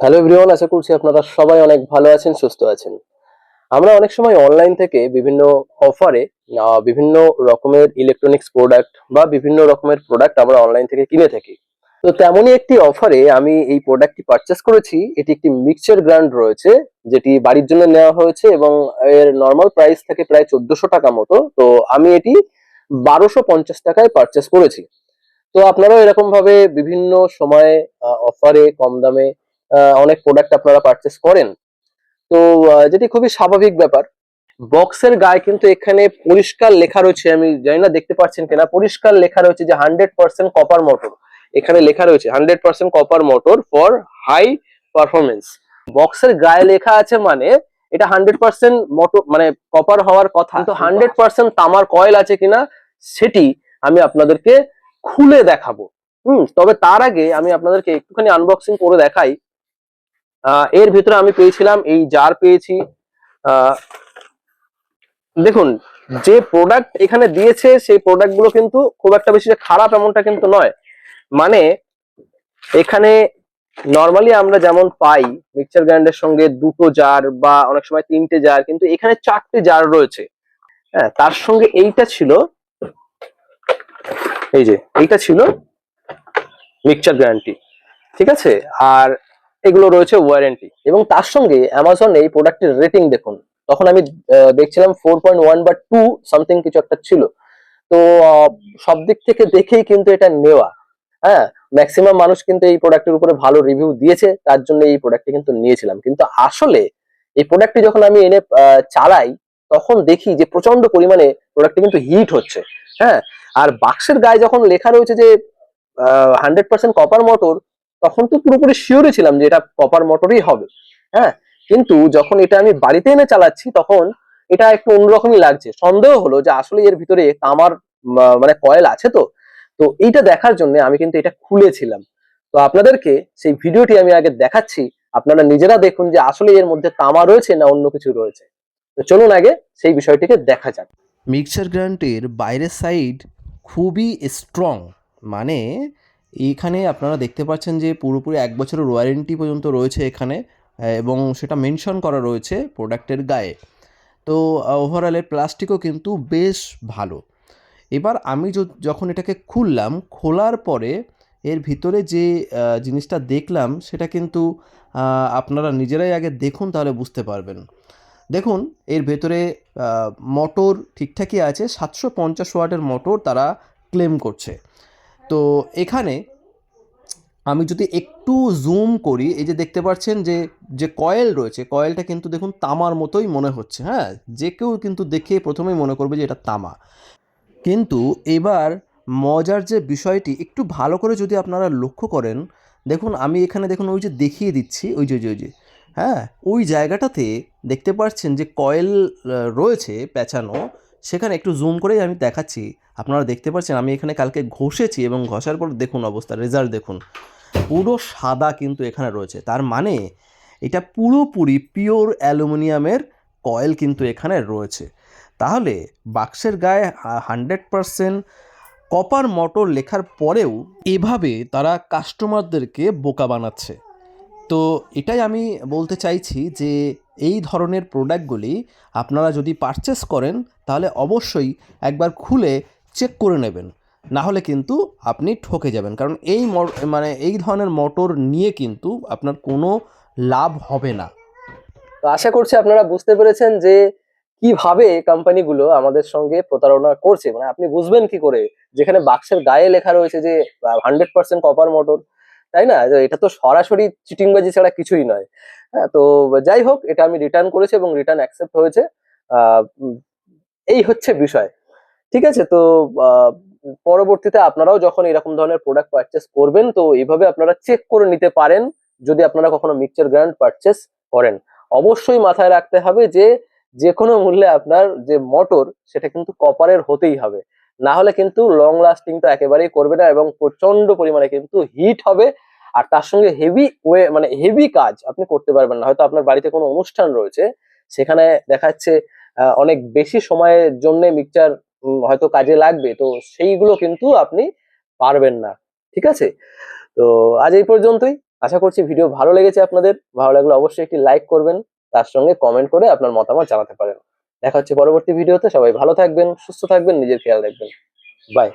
Hello everyone, আশা করছি আপনারা সবাই অনেক ভালো আছেন, সুস্থ আছেন। আমরা অনেক সময় অনলাইন থেকে বিভিন্ন অফারে বিভিন্ন রকমের ইলেকট্রনিক্স প্রোডাক্ট বা বিভিন্ন রকমের প্রোডাক্ট আমরা অনলাইন থেকে কিনে থাকি। তো তেমনই একটি অফারে আমি এই প্রোডাক্টটি পারচেস করেছি। এটি একটি মিক্সচার গ্র্যান্ড রয়েছে, যেটি বাড়ির জন্য নেওয়া হয়েছে এবং এর নর্মাল প্রাইস থেকে প্রায় চোদ্দশো টাকা মতো। তো আমি এটি বারোশো পঞ্চাশ টাকায় পারচেস করেছি। তো আপনারাও এরকম ভাবে বিভিন্ন সময়ে অফারে কম দামে অনেক প্রোডাক্ট আপনারা পারচেস করেন। তো যেটি খুবই স্বাভাবিক ব্যাপার বক্সের গায়ে কিন্তু এখানে পরিষ্কার লেখা রয়েছে, আমি জানি না দেখতে পাচ্ছেন কিনা, পরিষ্কার লেখা রয়েছে যে হান্ড্রেড পার্সেন্ট কপার মোটর এখানে লেখা রয়েছে hundred percent copper motor for high performance বক্সের গায়ে লেখা আছে মানে এটা হান্ড্রেড পার্সেন্ট মোটর মানে কপার হওয়ার কথা। তো হান্ড্রেড পার্সেন্ট তামার কয়েল আছে কিনা, সেটি আমি আপনাদেরকে খুলে দেখাবো। হুম, তবে তার আগে আমি আপনাদেরকে একটুখানি আনবক্সিং করে দেখাই। এর ভিতরে আমি পেয়েছিলাম এই জার পেয়েছি। দেখুন, যে প্রোডাক্ট এখানে দিয়েছে, সেই প্রোডাক্টগুলো কিন্তু খুব একটা বেশি খারাপ এমনটা কিন্তু নয়। মানে এখানে নর্মালি আমরা যেমন পাই মিক্সচার গ্রাইন্ডের সঙ্গে দুটো জার বা অনেক সময় তিনটে জার কিন্তু এখানে চারটে জার রয়েছে। হ্যাঁ তার সঙ্গে এইটা ছিল, এই যে, এইটা ছিল মিক্সচার গ্যারান্টি ঠিক আছে? আর এগুলো রয়েছে ওয়ারেন্টি এবং তার সঙ্গে অ্যামাজন এই প্রোডাক্টের রেটিং দেখুন। তখন আমি দেখছিলাম ফোর পয়েন্ট ওয়ান বা টু সামথিং কিছু একটা ছিল। তো সব দিক থেকে দেখেই কিন্তু এটা নেওয়া। হ্যাঁ ম্যাক্সিমাম মানুষ কিন্তু এই প্রোডাক্টের উপরে ভালো রিভিউ দিয়েছে, তার জন্য এই প্রোডাক্টটি কিন্তু নিয়েছিলাম। কিন্তু আসলে এই প্রোডাক্টটি যখন আমি এনে চালাই, তখন দেখি যে প্রচণ্ড পরিমাণে প্রোডাক্টটি কিন্তু হিট হচ্ছে। হ্যাঁ আর বাক্সের গায়ে যখন লেখা রয়েছে যে হান্ড্রেড পার্সেন্ট কপার মোটর তখন তো পুরোপুরি শিওরই ছিলাম যে এটা কপার মোটরই হবে। হ্যাঁ কিন্তু যখন এটা আমি বাড়িতে এনে চালাচ্ছি, তখন এটা একটু অন্যরকমই লাগছে। সন্দেহ হলো যে আসলে এর ভিতরে তামার মানে কয়েল আছে তো। তো এইটা দেখার জন্য আমি কিন্তু এটা খুলেছিলাম। তো আপনাদেরকে সেই ভিডিওটি আমি আগে দেখাচ্ছি। আপনারা নিজেরা দেখুন যে আসলে এর মধ্যে তামা রয়েছে না অন্য কিছু রয়েছে। তো চলুন আগে সেই বিষয়টিকে দেখা যাক। মিক্সচার গ্রান্টের বাইরের সাইড খুবই স্ট্রং মানে এইখানে আপনারা দেখতে পাচ্ছেন যে পুরোপুরি এক বছরের ওয়ারেন্টি পর্যন্ত রয়েছে এখানে এবং সেটা মেনশন করা রয়েছে প্রোডাক্টের গায়ে। তো ওভারঅলের প্লাস্টিকও কিন্তু বেশ ভালো। এবার আমি যখন এটাকে খুললাম, খোলার পরে এর ভিতরে যে জিনিসটা দেখলাম, সেটা কিন্তু আপনারা নিজেরাই আগে দেখুন তাহলে বুঝতে পারবেন। দেখুন, এর ভেতরে মোটর ঠিকঠাকই আছে, সাতশো পঞ্চাশ ওয়াটের মোটর তারা ক্লেম করছে। তো এখানে আমি যদি একটু জুম করি, এই যে দেখতে পাচ্ছেন যে যে কয়েল রয়েছে কয়েলটা কিন্তু দেখুন তামার মতোই মনে হচ্ছে হ্যাঁ? যে কেউ কিন্তু দেখে প্রথমেই মনে করবে যে এটা তামা। কিন্তু এবার মজার যে বিষয়টি, একটু ভালো করে যদি আপনারা লক্ষ্য করেন, দেখুন আমি এখানে দেখুন ওই যে দেখিয়ে দিচ্ছি, ওই যে ওই যে হ্যাঁ? ওই জায়গাটাতে দেখতে পাচ্ছেন যে কয়েল রয়েছে পেঁচানো সেখানে একটু জুম করেই আমি দেখাচ্ছি। আপনারা দেখতে পাচ্ছেন আমি এখানে কালকে ঘষেছি এবং ঘষার পর দেখুন অবস্থা রেজাল্ট দেখুন। পুরো সাদা কিন্তু এখানে রয়েছে। তার মানে এটা পুরোপুরি পিওর অ্যালুমিনিয়ামের কয়েল কিন্তু এখানে রয়েছে। তাহলে বাক্সের গায়ে হান্ড্রেড পারসেন্ট কপার মোটর লেখার পরেও এভাবে তারা কাস্টমারদেরকে বোকা বানাচ্ছে। তো এটাই আমি বলতে চাইছি যে এই ধরনের প্রোডাক্টগুলি আপনারা যদি পারচেস করেন তাহলে অবশ্যই একবার খুলে চেক করে নেবেন। না হলে কিন্তু আপনি ঠকে যাবেন। কারণ এই মানে এই ধরনের মোটর নিয়ে কিন্তু আপনার কোনো লাভ হবে না। তো আশা করছি আপনারা বুঝতে পেরেছেন যে কীভাবে কোম্পানিগুলো আমাদের সঙ্গে প্রতারণা করছে। মানে আপনি বুঝবেন কি করে? যেখানে বাক্সের গায়ে লেখা রয়েছে যে হান্ড্রেড পার্সেন্ট কপার মোটর তাই না? এটা তো সরাসরি চিটিংবাজি ছাড়া কিছুই নয়। হ্যাঁ তো যাই হোক, এটা আমি রিটার্ন করেছি এবং রিটার্ন অ্যাকসেপ্ট হয়েছে। এই হচ্ছে বিষয়। ঠিক আছে? তো পরবর্তীতে আপনারাও যখন এরকম ধরনের প্রোডাক্ট পারচেস করবেন, তো এইভাবে আপনারা চেক করে নিতে পারেন যদি আপনারা কখনো মিক্সচার গ্র্যান্ড পারচেস করেন। অবশ্যই মাথায় রাখতে হবে যে যে কোনো মূল্যে আপনার যে মোটর সেটা কিন্তু কপারের হতেই হবে। না হলে কিন্তু লং লাস্টিং তো একেবারেই করবে না এবং প্রচণ্ড পরিমাণে কিন্তু হিট হবে। আর তার সঙ্গে হেভি ওয়ে মানে হেভি কাজ আপনি করতে পারবেন না। হয়তো আপনার বাড়িতে কোনো অনুষ্ঠান রয়েছে, সেখানে দেখা যাচ্ছে অনেক বেশি সময়ের জন্য মিক্সচার হয়তো কাজে লাগবে। তো সেইগুলো কিন্তু আপনি পারবেন না। ঠিক আছে? তো আজ এই পর্যন্তই। আশা করছি ভিডিও ভালো লেগেছে আপনাদের। ভালো লাগলে অবশ্যই একটি লাইক করবেন। তার সঙ্গে কমেন্ট করে আপনার মতামত জানাতে পারেন। দেখা হচ্ছে পরবর্তী ভিডিওতে সবাই ভালো থাকবেন, সুস্থ থাকবেন, নিজের খেয়াল রাখবেন। বাই